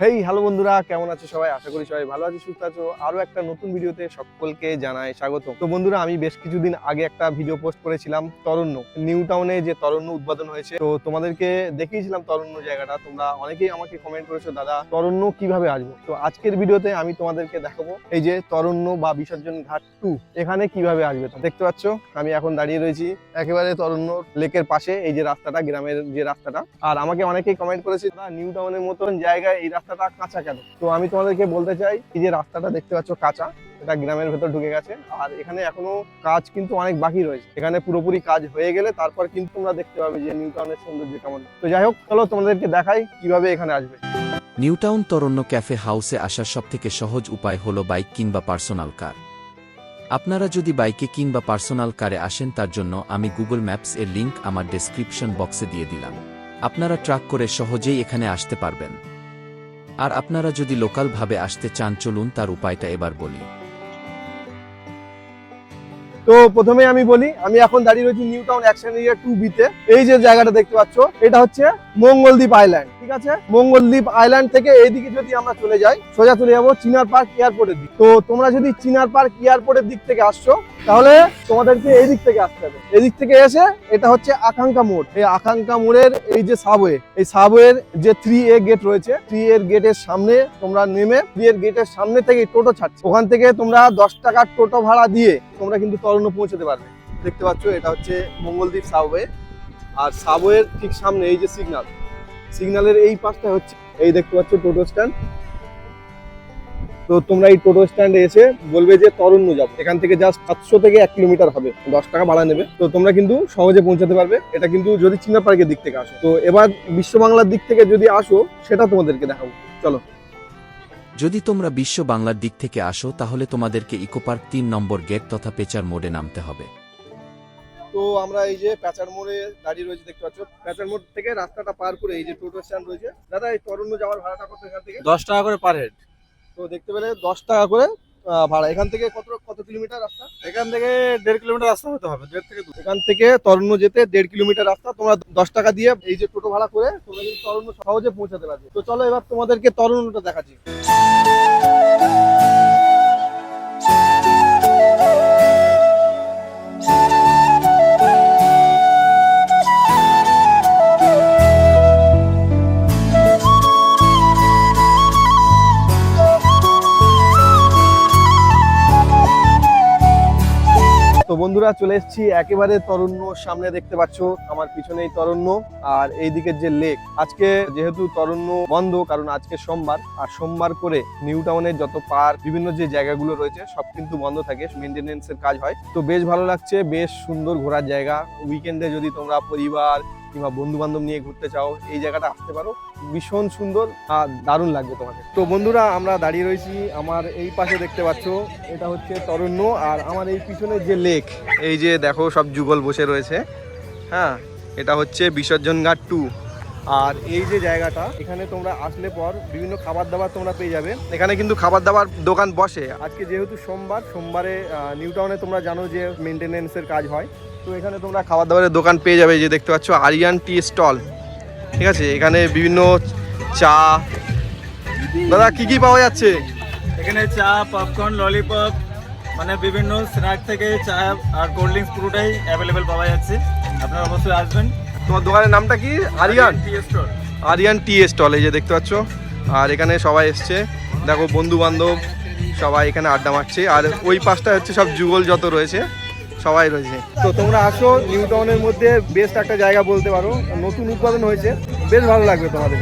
Hey hello বন্ধুরা, কেমন আছো সবাই? আশা করি সবাই ভালো আছো, সুস্থ আছো। আরও একটা নতুন ভিডিওতে সকলকে জানাই স্বাগত তো বন্ধুরা, আমি বেশ কিছুদিন আগে একটা ভিডিও পোস্ট করেছিলাম, তরণ্য। নিউ টাউনে যে তরণ্য উদ্বোধন হয়েছে, তো তোমাদেরকে দেখিয়েছিলাম তরণ্য জায়গাটা। তোমরা অনেকেই আমাকে কমেন্ট করেছ, দাদা, তরণ্য কীভাবে আসব? তো আজকের ভিডিওতে আমি তোমাদেরকে দেখাবো এই যে তরণ্য বা বিসর্জন ঘাট টু এখানে কীভাবে আসবে দেখতে পাচ্ছ, আমি এখন দাঁড়িয়ে রয়েছি একেবারে তরণ্য লেকের পাশে, এই যে রাস্তাটা, গ্রামের যে রাস্তাটা। আর আমাকে অনেকেই কমেন্ট করেছে নিউ টাউনের মতন জায়গায় এই রাস্তাটা কাঁচা কেন? তো আমি তোমাদেরকে বলতে চাই, এই যে রাস্তাটা দেখতে পাচ্ছ কাঁচা, এটা গ্রামের ভেতর ঢুকে গেছে। আর এখানে এখনও কাজ কিন্তু অনেক বাকি রয়েছে। এখানে পুরোপুরি কাজ হয়ে গেলে তারপর কিন্তু তোমরা দেখতে পাবে যে নিউ টাউনের সৌন্দর্য কেমন। তো যাই হোক, চলো তোমাদেরকে দেখাই কীভাবে এখানে আসবে। নিউটাউন তরণ্য ক্যাফে হাউসে আসার সবথেকে সহজ উপায় হলো বাইক কিংবা পার্সোনাল কার। আপনারা যদি বাইকে কিংবা পার্সোনাল কারে আসেন তার জন্য আমি গুগল ম্যাপস এর লিংক আমার ডেসক্রিপশন বক্সে দিয়ে দিলাম। আপনারা ট্রাক করে সহজেই এখানে আসতে পারবেন। আর আপনারা যদি লোকালভাবে আসতে চান চলুন তার উপায়টা এবার বলি। তো প্রথমে আমি বলি, আমি এখন দাঁড়িয়ে রয়েছি New Town action area two বিতে এই যে জায়গাটা দেখতে পাচ্ছ, এটা হচ্ছে মঙ্গলদ্বীপ আইল্যান্ড, ঠিক আছে? মঙ্গলদ্বীপ আইল্যান্ড থেকে এইদিকে যদি আমরা চলে যাই, সোজা চলে যাব চিনার পার্ক এয়ারপোর্টের দিক। তো তোমরা যদি চিনার পার্ক এয়ারপোর্টের দিক থেকে আসছো, তাহলে তোমাদেরকে এই দিক থেকে আসতে হবে। এদিক থেকে এসে এটা হচ্ছে আকাঙ্ক্ষা মোড়। এই আকাঙ্ক্ষা মোড়ের এই যে সাবওয়ে, এই সাবওয়ের যে থ্রি এ গেট রয়েছে থ্রি এর গেটের সামনে তোমরা নেমে থ্রি এর গেটের সামনে থেকে টোটো ছাড়ছে। ওখান থেকে তোমরা দশ টাকার টোটো ভাড়া দিয়ে তোমরা কিন্তু তরুণ পৌঁছতে পারবে। দেখতে পাচ্ছ, এটা হচ্ছে মঙ্গলদ্বীপ সাবওয়ে আর সাবওয়ের ঠিক সামনে এই যে সিগনাল সিগন্যালের এই পাশটা হচ্ছে, এই দেখতে পাচ্ছ টোটো স্ট্যান্ড তো তোমরা এই টোটো স্ট্যান্ডে এসে বলবে যে তরুণ্য যাব। এখান থেকে জাস্ট সাতশো থেকে এক কিলোমিটার হবে, দশ টাকা ভাড়া নেবে। তো তোমরা কিন্তু সহজে পৌঁছাতে পারবে। এটা কিন্তু যদি চিনা পার্কের দিক থেকে আসো। তো এবার বিশ্ব বাংলার দিক থেকে যদি আসো, সেটা তোমাদেরকে দেখাবো। চলো। যদি তোমরা বিশ্ব বাংলার দিক থেকে আসো তাহলে তোমাদেরকে ইকোপার্ক তিন নম্বর গেট তথা পেচার মোড়ে নামতে হবে। তো আমরা এই যে প্যাচার মোড়ে দাঁড়িয়ে রয়েছে দেখতে পাচ্ছ। প্যাচার মোড় থেকে রাস্তাটা পার করে এই যে টোটো স্ট্যান্ড রয়েছে। দাদা এই তরুণ যাওয়ার ভাড়াটা কত এখান থেকে? দশ টাকা করে পার হেড। তো দেখতে পেলে দশ টাকা করে ভাড়া। এখান থেকে কত কত কিলোমিটার রাস্তা? এখান থেকে দেড় কিলোমিটার রাস্তা হতে হবে দেড় থেকে এখান থেকে তরুণ যেতে দেড় কিলোমিটার রাস্তা। তোমরা দশ টাকা দিয়ে এই যে টোটো ভাড়া করে তোমরা কিন্তু তরুণ্য সহজে পৌঁছাতে পারবে। তো চলো এবার তোমাদেরকে তরুণটা দেখাচ্ছি। বন্ধুরা চলে এসেছি একেবারে তরুণ্য সামনে দেখতে পাচ্ছ। আমার পিছনেই তরুণ্য আর এই দিকের যে লেক। আজকে যেহেতু তরুণ্য বন্ধ, কারণ আজকে সোমবার, আর সোমবার করে নিউ টাউনের যত পার্ক, বিভিন্ন যে জায়গাগুলো রয়েছে, সব কিন্তু বন্ধ থাকে মেনটেনেন্স এর কাজ হয়। তো বেশ ভালো লাগছে, বেশ সুন্দর ঘোরার জায়গা। উইকেন্ডে যদি তোমরা পরিবার কিংবা বন্ধু বান্ধব নিয়ে ঘুরতে চাও, এই জায়গাটা আসতে পারো। ভীষণ সুন্দর আর দারুণ লাগবে তোমাদের। তো বন্ধুরা, আমরা দাঁড়িয়ে রয়েছি আমার এই পাশে দেখতে পাচ্ছ, এটা হচ্ছে তরুণ্য আর আমার এই পিছনে যে লেক, এই যে দেখো সব যুগল বসে রয়েছে। হ্যাঁ এটা হচ্ছে বিসর্জন ঘাট টু। আর এই যে জায়গাটা, এখানে তোমরা আসলে পর বিভিন্ন খাবার দাবার তোমরা পেয়ে যাবে। এখানে কিন্তু খাবার দাবার দোকান বসে। আজকে যেহেতু সোমবার, সোমবারে নিউ টাউনে তোমরা জানো যে মেনটেনেন্সের কাজ হয়। তো এখানে তোমরা খাবার দাবারের দোকান পেয়ে যাবে যে দেখতে পাচ্ছ আরিয়ান টি স্টল ঠিক আছে এখানে বিভিন্ন চা। দাদা কি কি পাওয়া যাচ্ছে? এখানে চা পপকর্ন ললিপপ মানে বিভিন্ন স্ন্যাক থেকে চা আর কোল্ড ড্রিঙ্কস পুরোটাই অ্যাভেলেবেল পাওয়া যাচ্ছে। আপনারা অবশ্যই আসবেন। তোমার দোকানের নামটা কি? Aryan tea stall Aryan tea stall এই যে দেখতে পাচ্ছ। আর এখানে সবাই এসছে। দেখো বন্ধু বান্ধব সবাই এখানে আড্ডা মারছে। আর ওই পাশটা হচ্ছে সব যুগল যত রয়েছে সবাই রয়েছে। তো তোমরা আসো নিউ টাউনের মধ্যে বেস্ট একটা জায়গা বলতে পারো। নতুন উৎপাদন হয়েছে। বেশ ভালো লাগবে তোমাদের।